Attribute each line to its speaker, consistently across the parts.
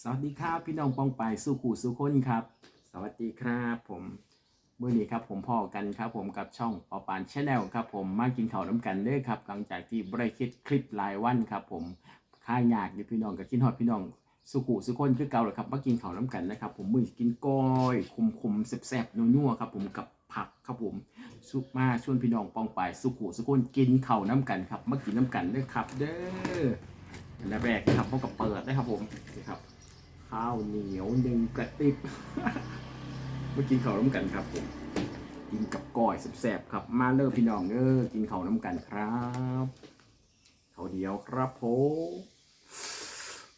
Speaker 1: สวัสดีครับพี่น้องป้องไปายสุขูสุคนครับ สวัสดีครับผมเมื่อนี้ครับผมพ่อกันครับผมกับช่องปอปานชาแนลครับผมมากินข้าวน้ำกันเด้อครับ หลังจากที่บริคิดคลิปรายวันครับผมค่ายากอยู่พี่น้องกับกินฮอดพี่น้องสุขูสุคนคือเก่าเลยครับมากินข้าวน้ำกันนะครับ ผมมือกินก้อยคุมคุมแซ่บๆนัวๆครับผมกับผักครับผมสุกมาชวนพี่น้องปองไปายสุขูสุคนกินข้าวน้ำกันครับมากินน้ำกันเด้อครับ เด้ออันดับแรกนะครับพบกับเปิดนะครับผมนี่ครับ ข้าวเหนียวหนึ่งกระติบเมื่อกินข้าวน้ำกันครับผมกินกับก้อยแซ่บๆครับ มาเลิกพี่น้องเด้อกินข้าวน้ำกันครับข้าวเดียวครับผม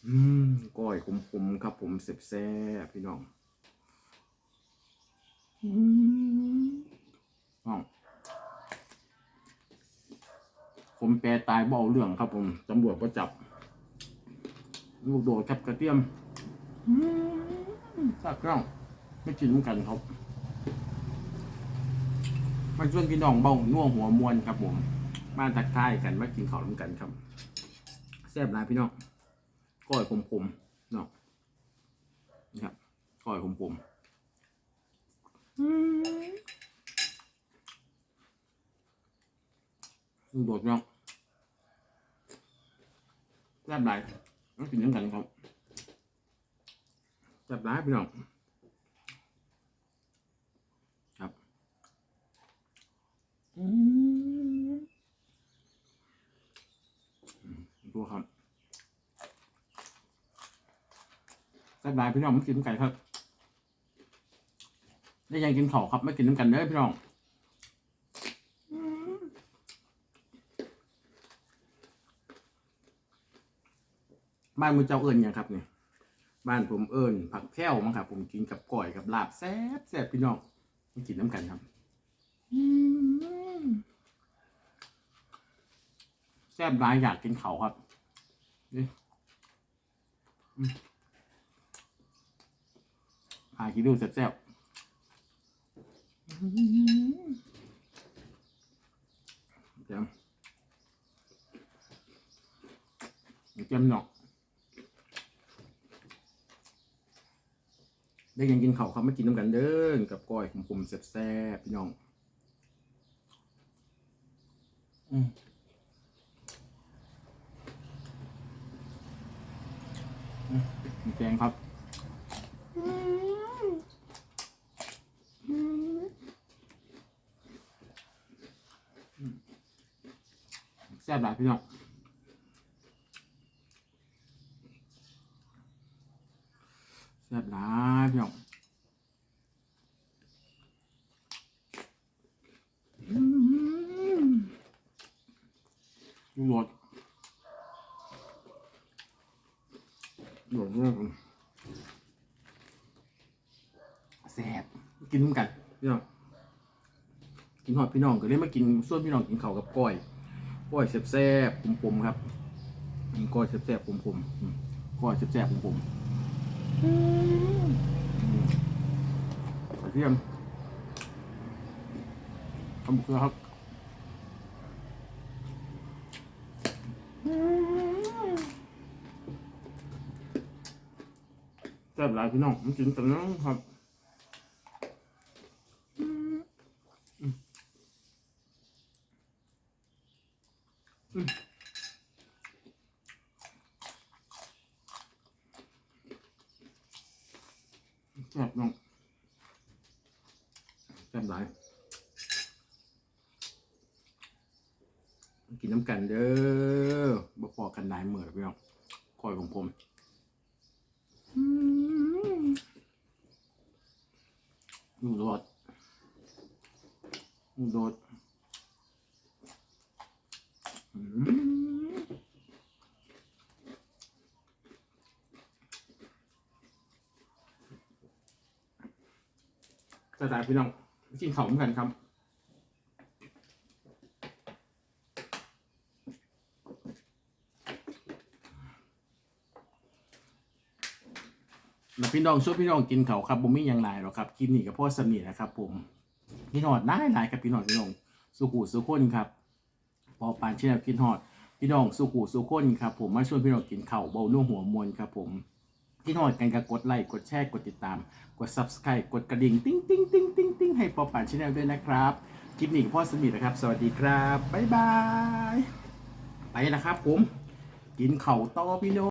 Speaker 1: อืมก้อยคมๆครับ ผมแซ่บๆพี่น้องอืมอ้าวผมแปรตายเบาเรื่องครับผมตำรวจก็จับลูกโดดครับกระเทียม สักเรื่องไม่กินร่วมกันครับมาชวนพี่น้องเบ้าน่วหัวมวนครับผมมาทักทายกันมากินข้าวร่วมกันครับแซ่บหลายพี่น้องก้อยขมๆเนาะนี่ครับก้อยขมๆอืมลูโดดเนาะแซ่บหลายมากินร่วมกันครับ จับได้พี่น้องครับอืมดูครับจับได้พี่น้องไม่กินไก่ครับได้ยังกินข้าครับไม่กินน้ำกันเด้อพี่น้องบ้านมือเจ้าเอิญยังครับเนี่ย บ้านผมเอิญผักแพ้วมั้งครับผมกินกับก่อยกับลาบแซ่บแซ่บพี่น้องมากินน้ำกันครับอืมแซ่บร้ายอยากกินเขาครับนี่อืมพาคิดดูแซ่บแซ่บอืมเดี๋ยวเจียมหนอก ได้ยังกินเขาวครับไม่กินน้ำกันเด้อกับก้อยผมๆแซ่บๆพี่น้องอืมอืมมีแกงครับแซ่บหลายพี่น้อง แซ่บหลายพี่น้องหมดหมดเรื่องแซ่บกินร่วมกันพี่น้องกินหอดพี่น้องก็เลยมากินส่วนพี่น้องกินข้าวกับก้อยก้อยแซ่บๆผมๆครับก้อยแซ่บๆผมๆอืมก้อยแซ่บๆผมๆอืม กระเทียมทำเกลือครับแซ่บหลายพี่น้องมันกินกันนะครับอืมอืมอืม แซ่บน้องแซ่บหลายกินน้ำกันเด้อบ่พอกันหลายมื้อหรอกพี่น้องคอยของผมดูโดดดูโดดอืม กระต่าพี่น้องกินข้าวเหมือนกันครับแล้วพี่น้องช่วยพี่น้องกินเขาครับผมไม่ยังไรหรอกครับกินนี่กับพ่อสนิทนะครับ ผมพี่หอดได้หลายกับพี่หอดพี่น้องสุขูสุคนครับพอปานเชื่อกินหอด พี่น้องสุขูสุคนครับผมมาช่วยพี่น้องกินเข้าเบาหนุ่หัวมวลครับผม ที่หอดกันก็กดไลค์ กดแชร์ กดติดตาม กด subscribe กดกระดิ่ง ติ้งติ้งติ้งติ้งติ้งให้ปอป่านชาแนลด้วยนะครับ คลิปนี้ก็พ่อสมิธนะครับ สวัสดีครับ บ๊ายบาย ไปนะครับผม กินเข่าต่อพี่น้อง